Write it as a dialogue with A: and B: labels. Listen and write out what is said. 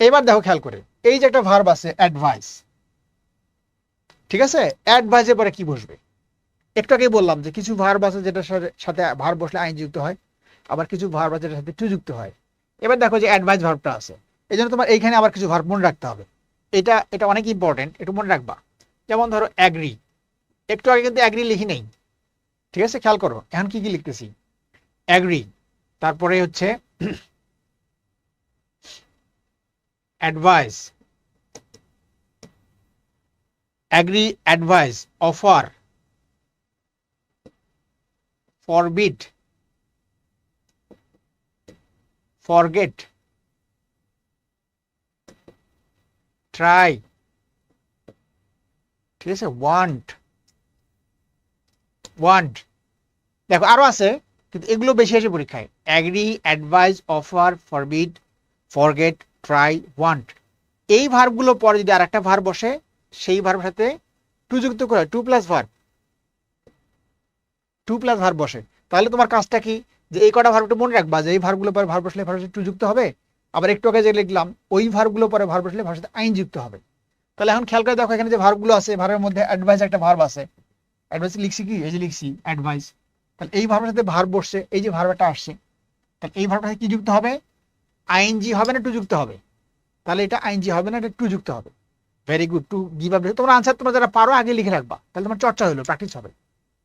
A: এবার দেখো খেয়াল করে, এই যে একটা ভার্ব আছে অ্যাডভাইস ঠিক আছে? অ্যাডভাইসের পরে কি বসবে? একটু আগে বললাম যে কিছু ভার্ব আছে যেটার সাথে- ভার্ব বসলে আইন যুক্ত হয়, আবার কিছু ভার্ব আছে যেটার সাথে টু যুক্ত হয়। এবার দেখো যে অ্যাডভাইস ভার্বটা আছে। এই জন্য তোমার এইখানে আবার কিছু ভার্ব মনে রাখতে হবে। এটা এটা অনেক ইম্পর্টেন্ট একটু মনে রাখবা। যেমন ধরো অ্যাগ্রি একটু আগে কিন্তু অ্যাগ্রি লিখি নেই। ঠিক আছে? খেয়াল করো। এখন কি কি লিখতেছি? অ্যাগ্রি তারপরে হচ্ছে advise agree advise offer forbid forget try ঠিক আছে ওয়ান্ট ওয়ান্ট দেখো আরও আছে কিন্তু এগুলো বেশি আসে পরীক্ষায় agree advise offer forbid forget try want এই ভার্বগুলো পরে যদি আর একটা ভার্ব বসে, সেই ভার্বের সাথে টু যুক্ত করে to plus verb to plus verb বসে। তাহলে তোমার কাজটা কি? যে এই কটা ভার্বটা মনে রাখবা, যে এই ভার্বগুলো পরে ভার্ব বসলে ভার্বের সাথে টু যুক্ত হবে, আবার একটু আগে যে লিখলাম, ওই ভার্বগুলো পরে ভার্ব বসলে ভার্বের সাথে আইন যুক্ত হবে। তাহলে এখন খেয়াল করে দেখো এখানে যে ভার্বগুলো আছে ভার্বের মধ্যে অ্যাডভাইস একটা ভার্ব আছে। অ্যাডভাইস লিখছি কি? এই যে লিখছি অ্যাডভাইস তাহলে এই ভার্বের সাথে ভার্ব বসছে, এই যে ভার্বটা আসছে, তাহলে এই ভার্বের সাথে কি যুক্ত হবে? আইএনজি হবে না টু যুক্ত হবে। তাহলে এটা আইএনজি হবে না, এটা টু যুক্ত হবে। Very good to give up তোমার আনসার তোমরা যারা পারো, আগে লিখে রাখবা। তাহলে তোমার চর্চা হলো প্র্যাকটিস হবে।